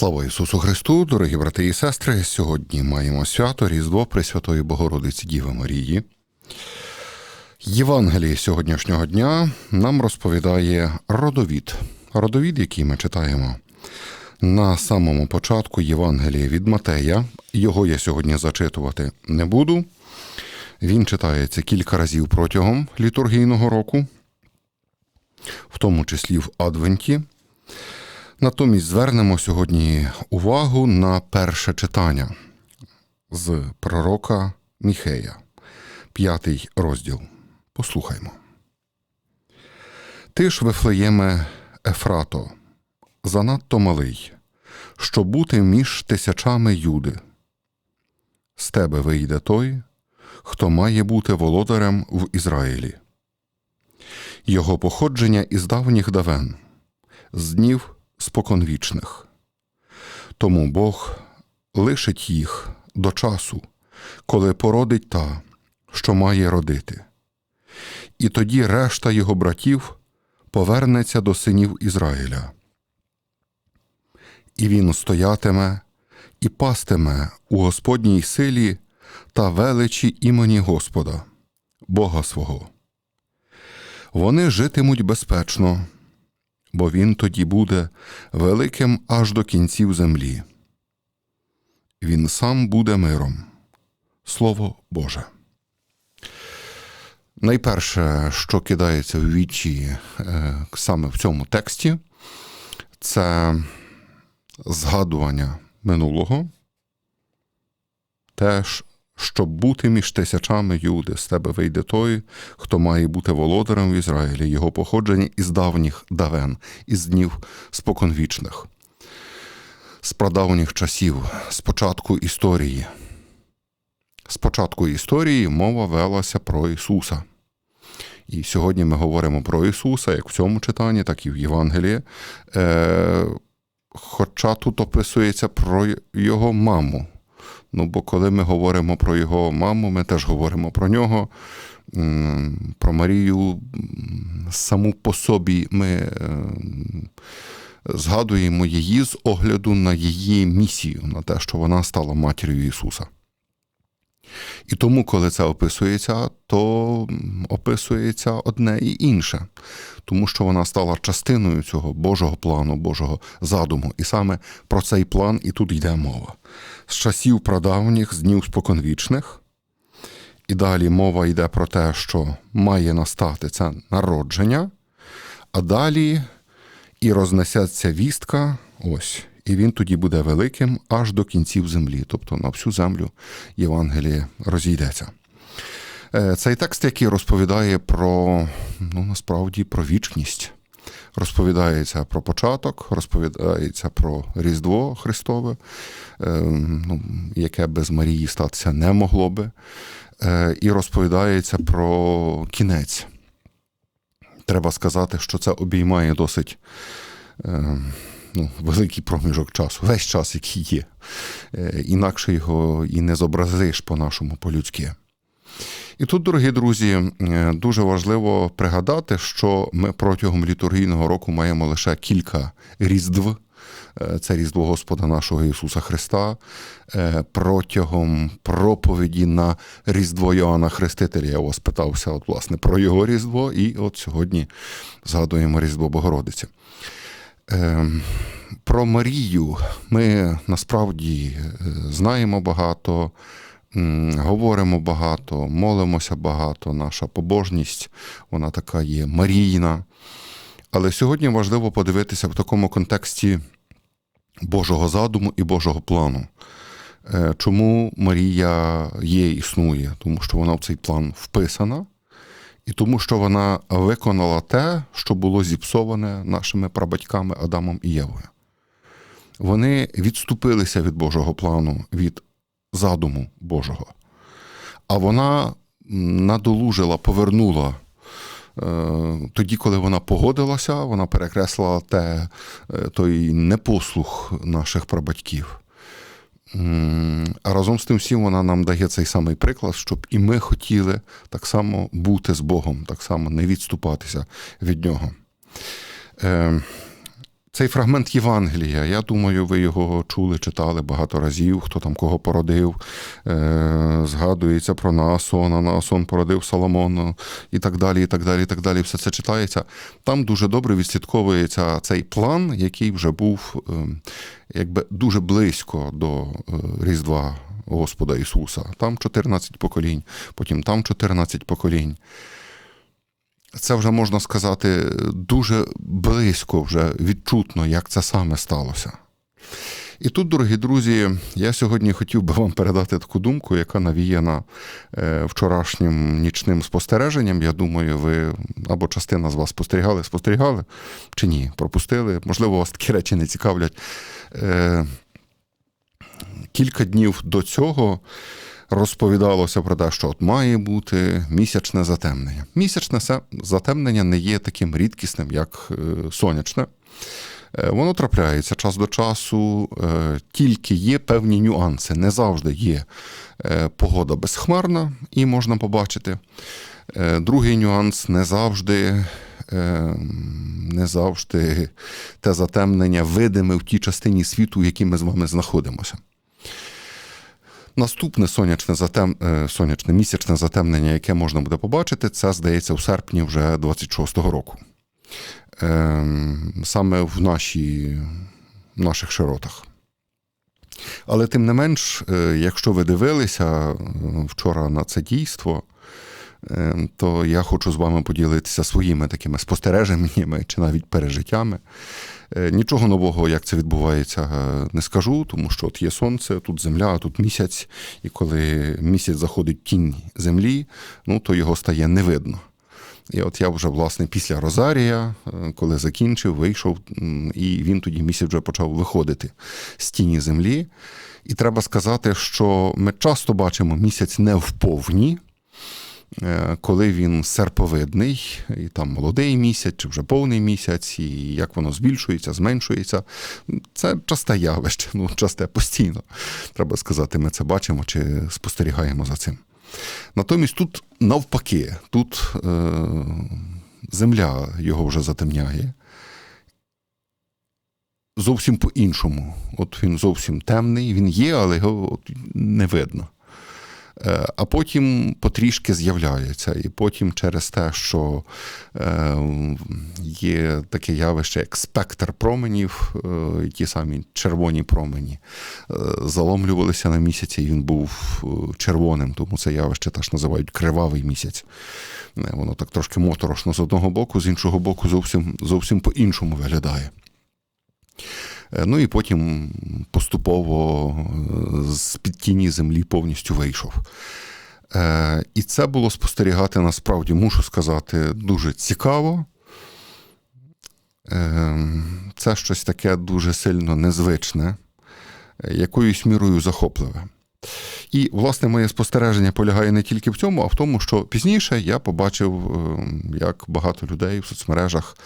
Слава Ісусу Христу, дорогі брати і сестри. Сьогодні маємо свято Різдво Пресвятої Богородиці Діви Марії. Євангеліє сьогоднішнього дня нам розповідає родовід. Родовід, який ми читаємо на самому початку Євангелія від Матея. Його я сьогодні зачитувати не буду. Він читається кілька разів протягом літургійного року, в тому числі в Адвенті. Натомість звернемо сьогодні увагу на перше читання з пророка Міхея, п'ятий розділ. Послухаймо. Ти ж, Вифлеєме Ефрато, занадто малий, щоб бути між тисячами юди. З тебе вийде той, хто має бути володарем в Ізраїлі. Його походження із давніх давен, з днів споконвічних. Тому Бог лишить їх до часу, коли породить та, що має родити. І тоді решта його братів повернеться до синів Ізраїля. І він стоятиме і пастиме у Господній силі та величі імені Господа, Бога свого. Вони житимуть безпечно бо він тоді буде великим аж до кінців землі. Він сам буде миром. Слово Боже. Найперше, що кидається в вічі е, саме в цьому тексті, це згадування минулого, теж щоб бути між тисячами юди, з тебе вийде той, хто має бути володарем в Ізраїлі, його походження із давніх давен, із днів споконвічних, з прадавніх часів, з початку історії. З початку історії мова велася про Ісуса. І сьогодні ми говоримо про Ісуса, як в цьому читанні, так і в Євангелії. Е, Хоча тут описується про Його маму. Ну, бо коли ми говоримо про його маму, ми теж говоримо про нього, про Марію. Саму по собі ми е, згадуємо її з огляду на її місію, на те, що вона стала матір'ю Ісуса. І тому, коли це описується, то описується одне і інше, тому що вона стала частиною цього Божого плану, Божого задуму. І саме про цей план і тут йде мова. З часів прадавніх, з днів споконвічних. І далі мова йде про те, що має настати це народження, а далі і рознесеться вістка. ось, і він тоді буде великим аж до кінців землі, тобто на всю землю Євангеліє розійдеться. Е, цей текст, який розповідає про ну, насправді про вічність, розповідається про початок, розповідається про Різдво Христове, е, ну, яке без Марії статися не могло би, е, і розповідається про кінець. Треба сказати, що це обіймає досить ну, великий проміжок часу, весь час, який є. Е, інакше його і не зобразиш по-нашому, по-людськи. І тут, дорогі друзі, е, дуже важливо пригадати, що ми протягом літургійного року маємо лише кілька різдв. Е, це Різдво Господа нашого Ісуса Христа протягом проповіді на Різдво Йоанна Хрестителя. Я вас питався от, власне, про його Різдво, і от сьогодні згадуємо Різдво Богородиці. Ем, про Марію ми насправді е, знаємо багато, говоримо багато, молимося багато. Наша побожність, вона така є марійна. Але сьогодні важливо подивитися в такому контексті Божого задуму і Божого плану. Е, чому Марія є, існує? Тому що вона в цей план вписана і тому, що вона виконала те, що було зіпсоване нашими прабатьками Адамом і Євою. Вони відступилися від Божого плану, від задуму Божого. А вона надолужила, повернула. Е, тоді, коли вона погодилася, вона перекреслила те, е, той непослух наших прабатьків. А разом з тим всім вона нам дає цей самий приклад, щоб і ми хотіли так само бути з Богом, так само не відступатися від нього. Цей фрагмент Євангелія, я думаю, ви його чули, читали багато разів, хто там кого породив. Е, Згадується про Наасона, Наасон породив Соломона і так далі. і так далі, і так далі. Все це читається. Там дуже добре відслідковується цей план, який вже був е, якби дуже близько до е, Різдва Господа Ісуса. Там 14 поколінь, потім там 14 поколінь це вже можна сказати дуже близько, вже відчутно, як це саме сталося. І тут, дорогі друзі, я сьогодні хотів би вам передати таку думку, яка навіяна е, вчорашнім нічним спостереженням. Я думаю, ви або частина з вас спостерігали, спостерігали чи ні, пропустили. Можливо, вас такі речі не цікавлять. Е, кілька днів до цього розповідалося про те, що от має бути місячне затемнення. Місячне затемнення не є таким рідкісним, як е, сонячне. Е, воно трапляється час до часу, е, тільки є певні нюанси. Не завжди є погода безхмарна і можна побачити. Другий нюанс не завжди. Не завжди те затемнення видиме в тій частині світу, в якій ми з вами знаходимося. Наступне сонячне затем... Е, сонячне місячне затемнення, яке можна буде побачити, це здається у серпні вже 26-го року. Ем, саме в нашій, наших широтах. Але тим не менш, е, якщо ви дивилися е, вчора на це дійство, то я хочу з вами поділитися своїми такими спостереженнями чи навіть пережиттями. Е, нічого нового, як це відбувається, е, не скажу, тому що от є сонце, тут земля, тут місяць, і коли місяць заходить тінь землі, ну то його стає не видно. І от я вже, власне, після Розарія, е, коли закінчив, вийшов, і він тоді місяць вже почав виходити з тіні землі. І треба сказати, що ми часто бачимо місяць не в повні, коли він серповидний, і там молодий місяць, чи вже повний місяць, і як воно збільшується, зменшується. Це часте явище, ну часте постійно. Треба сказати, ми це бачимо чи спостерігаємо за цим. Натомість тут навпаки, тут е, земля його вже затемняє. Зовсім по-іншому. От він зовсім темний, він є, але його от не видно. Е, а потім потрішки з'являється. І потім через те, що е, є таке явище, як спектр променів, е, ті самі червоні промені, заломлювалися на місяці, і він був червоним, тому це явище теж називають кривавий місяць. Воно так трошки моторошно з одного боку, з іншого боку, зовсім зовсім по-іншому виглядає. Е, ну і потім поступово е, з під тіні землі повністю вийшов. Е, і це було спостерігати насправді, мушу сказати, дуже цікаво. Це щось таке дуже сильно незвичне, якоюсь мірою захопливе. І, власне, моє спостереження полягає не тільки в цьому, а в тому, що пізніше я побачив, як багато людей в соцмережах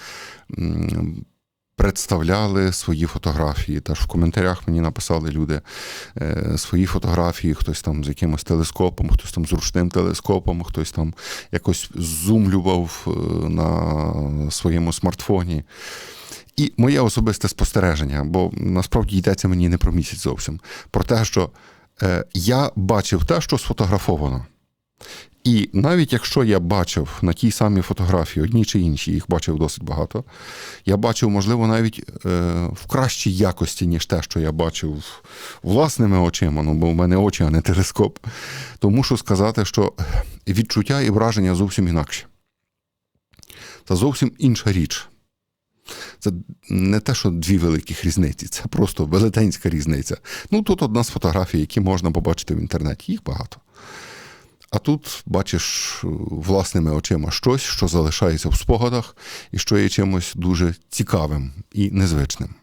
представляли свої фотографії. Теж в коментарях мені написали люди е, свої фотографії, хтось там з якимось телескопом, хтось там з ручним телескопом, хтось там якось зумлював е, на своєму смартфоні. І моє особисте спостереження, бо насправді йдеться мені не про місяць зовсім, про те, що е, я бачив те, що сфотографовано. І навіть якщо я бачив на тій самій фотографії, одні чи інші, їх бачив досить багато, я бачив, можливо, навіть е, в кращій якості, ніж те, що я бачив власними очима, ну бо в мене очі, а не телескоп, то мушу сказати, що відчуття і враження зовсім інакші. Це зовсім інша річ. Це не те, що дві великих різниці, це просто велетенська різниця. Ну тут одна з фотографій, які можна побачити в інтернеті, їх багато. А тут бачиш е, власними очима щось, що залишається в спогадах, і що є чимось дуже цікавим і незвичним.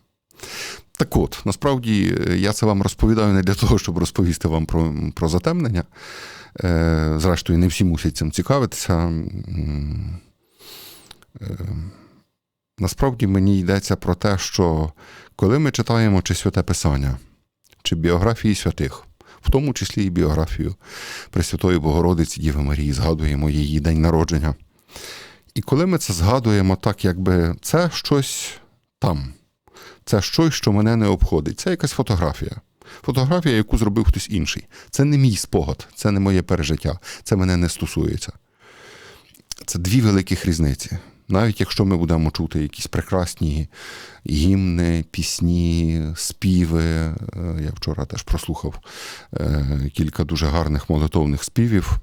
Так от, насправді, е, я це вам розповідаю не для того, щоб розповісти вам про про затемнення. Е, зрештою, не всі мусять цим цікавитися. Насправді мені йдеться про те, що коли ми читаємо чи святе Писання, чи біографії святих, в тому числі і біографію Пресвятої Богородиці Діви Марії, згадуємо її день народження. І коли ми це згадуємо так, якби це щось там, це щось, що мене не обходить. Це якась фотографія. Фотографія, яку зробив хтось інший. Це не мій спогад, це не моє пережиття, це мене не стосується. Це дві великих різниці. Навіть якщо ми будемо чути якісь прекрасні гімни, пісні, співи. Е, Я вчора теж прослухав е, кілька дуже гарних молитовних співів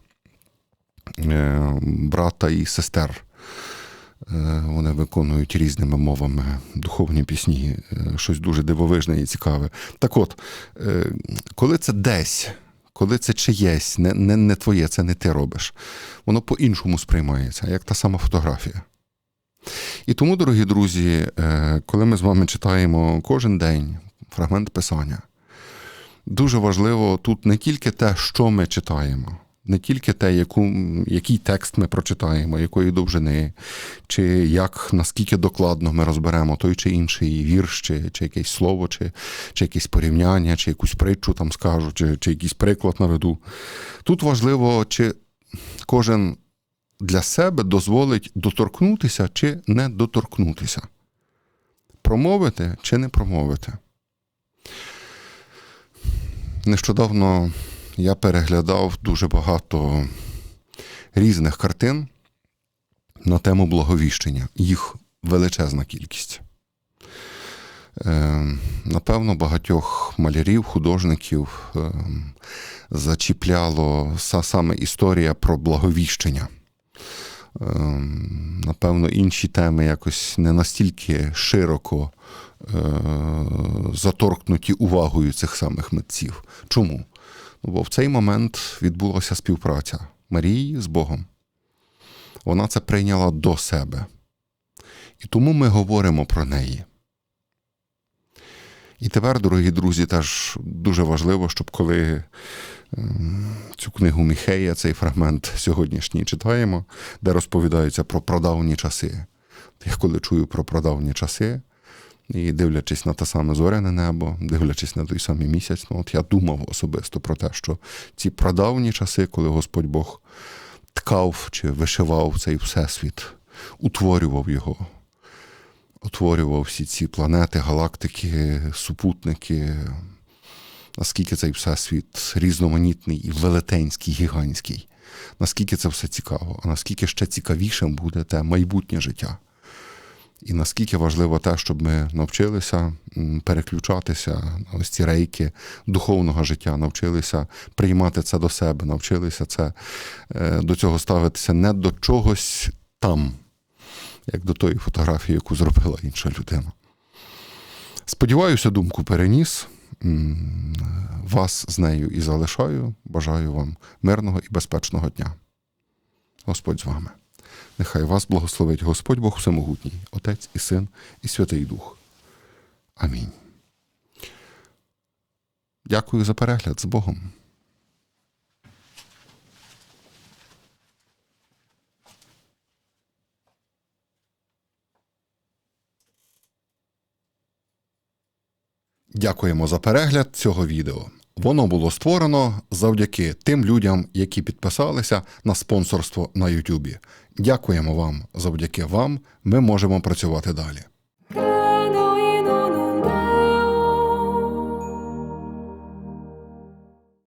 е, брата і сестер. Вони виконують різними мовами духовні пісні, щось дуже дивовижне і цікаве. Так от, коли це десь, коли це чиєсь, не, не, не твоє, це не ти робиш, воно по-іншому сприймається, як та сама фотографія. І тому, дорогі друзі, е, коли ми з вами читаємо кожен день фрагмент писання, дуже важливо тут не тільки те, що ми читаємо, не тільки те, яку, який текст ми прочитаємо, якої довжини, чи як наскільки докладно ми розберемо той чи інший вірш, чи, чи якесь слово, чи, чи якесь порівняння, чи якусь притчу там скажу, чи, чи якийсь приклад наведу. Тут важливо, чи кожен для себе дозволить доторкнутися чи не доторкнутися. Промовити чи не промовити. Нещодавно я переглядав дуже багато різних картин на тему благовіщення. Їх величезна кількість. Е, Напевно, багатьох малярів, художників е, зачіпляло са- саме історія про благовіщення. Е, Напевно, інші теми якось не настільки широко е, заторкнуті увагою цих самих митців. Чому? Ну, бо в цей момент відбулася співпраця Марії з Богом. Вона це прийняла до себе. І тому ми говоримо про неї. І тепер, дорогі друзі, теж дуже важливо, щоб коли ем, цю книгу Міхея, цей фрагмент сьогоднішній читаємо, де розповідаються про прадавні часи. Я коли чую про прадавні часи, і дивлячись на те саме зоряне небо, дивлячись на той самий місяць, ну от я думав особисто про те, що ці прадавні часи, коли Господь Бог ткав чи вишивав цей всесвіт, утворював його, утворював всі ці планети, галактики, супутники, наскільки цей всесвіт різноманітний і велетенський, гігантський, наскільки це все цікаво, а наскільки ще цікавішим буде те майбутнє життя. І наскільки важливо те, щоб ми навчилися переключатися на ось ці рейки духовного життя, навчилися приймати це до себе, навчилися це е, до цього ставитися не до чогось там, як до тої фотографії, яку зробила інша людина. Сподіваюся, думку переніс. Вас з нею і залишаю. Бажаю вам мирного і безпечного дня. Господь з вами. Нехай вас благословить Господь Бог Всемогутній, Отець і Син, і Святий Дух. Амінь. Дякую за перегляд з Богом. Дякуємо за перегляд цього відео. Воно було створено завдяки тим людям, які підписалися на спонсорство на Ютубі. Дякуємо вам. Завдяки вам ми можемо працювати далі.